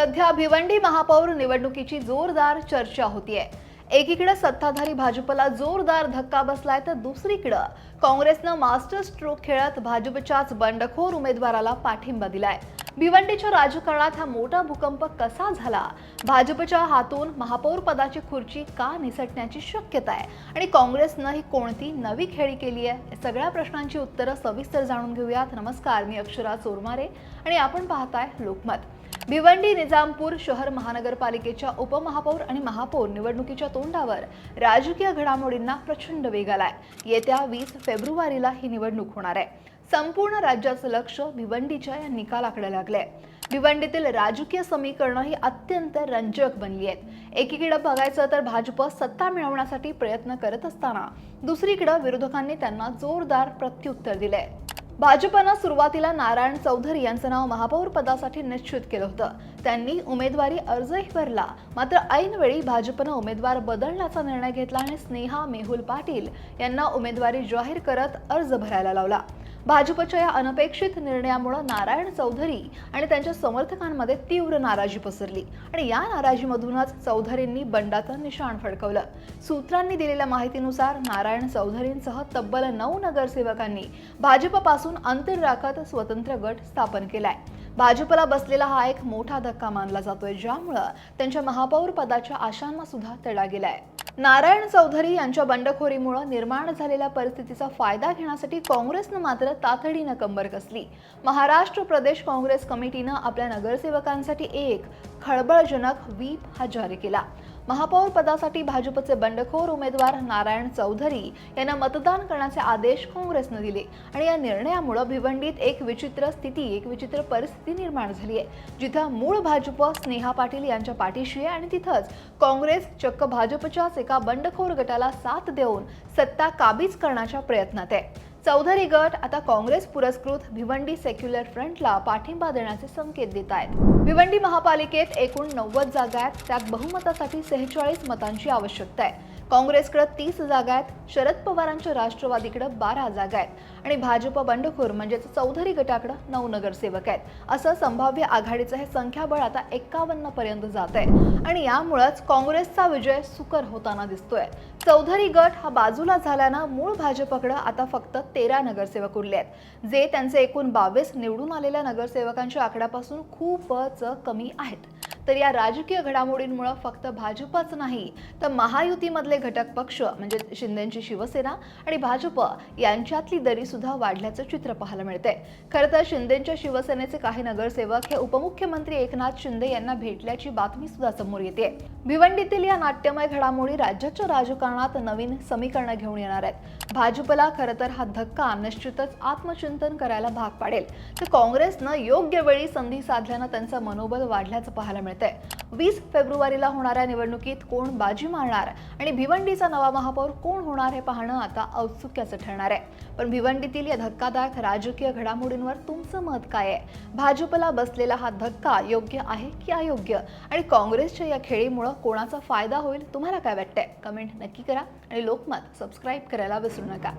सध्या भिवंडी महापौर निवडणुकीची जोरदार चर्चा होतीये. एकीकडे सत्ताधारी भाजपला जोरदार धक्का बसलाय तर दुसरीकडं काँग्रेसनं मास्टर स्ट्रोक खेळत भाजपच्याच बंडखोर उमेदवाराला पाठिंबा दिलाय. भिवंडीच्या राजकारणात हा मोठा भूकंप कसा झाला? भाजपच्या हातून महापौर पदाची खुर्ची का निसटण्याची शक्यता आहे? आणि काँग्रेसनं ही कोणती नवी खेळी केली आहे? सगळ्या प्रश्नांची उत्तरं सविस्तर जाणून घेऊयात. नमस्कार मी अक्षरा चोरमारे आणि आपण पाहताय लोकमत. भिवंडी निजामपूर शहर महानगरपालिकेच्या उपमहापौर आणि महापौर निवडणुकीच्या तोंडावर राजकीय घडामोडींना प्रचंड वेग आलाय. येत्या वीस फेब्रुवारीला ही निवडणूक होणार आहे. संपूर्ण राज्याचं लक्ष भिवंडीच्या या निकालाकडे लागलंय. भिवंडीतील राजकीय समीकरणं ही अत्यंत रंजक बनली आहेत. एकीकडे बघायचं तर भाजप सत्ता मिळवण्यासाठी प्रयत्न करत असताना दुसरीकडे विरोधकांनी त्यांना जोरदार प्रत्युत्तर दिलंय. भाजपनं सुरुवातीला नारायण चौधरी यांचं नाव महापौर पदासाठी निश्चित केलं होतं. त्यांनी उमेदवारी अर्जही भरला. मात्र ऐनवेळी भाजपनं उमेदवार बदलण्याचा निर्णय घेतला आणि स्नेहा मेहुल पाटील यांना उमेदवारी जाहीर करत अर्ज भरायला लावला. भाजपच्या या अनपेक्षित निर्णयामुळे नारायण चौधरी आणि त्यांच्या समर्थकांमध्ये तीव्र नाराजी पसरली. आणि या नाराजीमधूनच चौधरींनी बंडाचं निशाण फडकवलं. सूत्रांनी दिलेल्या माहितीनुसार नारायण चौधरींसह तब्बल नऊ नगरसेवकांनी भाजपपासून अंतर राखत स्वतंत्र गट स्थापन केलाय. भाजपला बसलेला हा एक मोठा धक्का मानला जातोय ज्यामुळं त्यांच्या महापौर पदाच्या आशांना सुद्धा तडा गेलाय. नारायण चौधरी यांच्या बंडखोरीमुळे निर्माण झालेल्या परिस्थितीचा फायदा घेण्यासाठी काँग्रेसनं मात्र तातडीनं कंबर कसली. महाराष्ट्र प्रदेश काँग्रेस कमिटीनं आपल्या नगरसेवकांसाठी एक खळबळजनक व्हीप हा जारी केला. महापौर पदासाठी भाजपचे बंडखोर उमेदवार नारायण चौधरी यांना मतदान करण्याचे आदेश काँग्रेसनं दिले. आणि या निर्णयामुळे भिवंडीत एक विचित्र स्थिती एक विचित्र परिस्थिती निर्माण झाली आहे. जिथं मूळ भाजप स्नेहा पाटील यांच्या पाठीशी आहे आणि तिथंच काँग्रेस चक्क भाजपच्याच एका बंडखोर गटाला साथ देऊन सत्ता काबीज करण्याच्या प्रयत्नात आहे. चौधरी गट आता काँग्रेस पुरस्कृत भिवंडी सेक्युलर फ्रंटला पाठिंबा देण्याचे संकेत देत आहेत. भिवंडी महापालिकेत एकूण नव्वद जागा आहेत त्यात बहुमतासाठी सेहेचाळीस मतांची आवश्यकता आहे. काँग्रेसकडे तीस जागा आहेत शरद पवारांच्या राष्ट्रवादीकडे बारा जागा आहेत आणि भाजप बंडखोर म्हणजेच चौधरी गटाकडे नऊ नगरसेवक आहेत. असं संभाव्य आघाडीचं हे संख्याबळ आता एक्कावन्न पर्यंत जात आहे. आणि यामुळेच काँग्रेसचा विजय सुकर होताना दिसतोय. चौधरी गट हा बाजूला झाल्यानं मूळ भाजपकडे आता फक्त तेरा नगरसेवक उरले आहेत. जे त्यांचे एकूण बावीस निवडून आलेल्या नगरसेवकांच्या आकड्यापासून खूपच कमी आहेत. तर या राजकीय घडामोडींमुळे फक्त भाजपच नाही तर महायुतीमधले घटक पक्ष म्हणजे शिंदेची शिवसेना आणि भाजप यांच्यातली दरी सुद्धा वाढल्याचं चित्र पाहायला मिळतंय. खरं तर शिंदेच्या शिवसेनेचे काही नगरसेवक हे उपमुख्यमंत्री एकनाथ शिंदे यांना भेटल्याची बातमी सुद्धा समोर येते भिवंडीतील या नाट्यमय घडामोडी राज्याच्या राजकारणात नवीन समीकरणं घेऊन येणार आहेत. भाजपला खरं तर हा धक्का निश्चितच आत्मचिंतन करायला भाग पाडेल. तर काँग्रेसनं योग्य वेळी संधी साधल्यानं त्यांचं मनोबल वाढल्याचं पाहायला मिळतं मिळतंय वीस फेब्रुवारीला होणाऱ्या निवडणुकीत कोण बाजी मारणार आणि भिवंडीचा नवा महापौर कोण होणार हे पाहणं आता औत्सुक्याचं ठरणार आहे. पण भिवंडीतील या धक्कादायक राजकीय घडामोडींवर तुमचं मत काय आहे? भाजपला बसलेला हा धक्का योग्य आहे की अयोग्य? आणि काँग्रेसच्या या खेळीमुळं कोणाचा फायदा होईल तुम्हाला काय वाटतंय? कमेंट नक्की करा आणि लोकमत सबस्क्राईब करायला विसरू नका.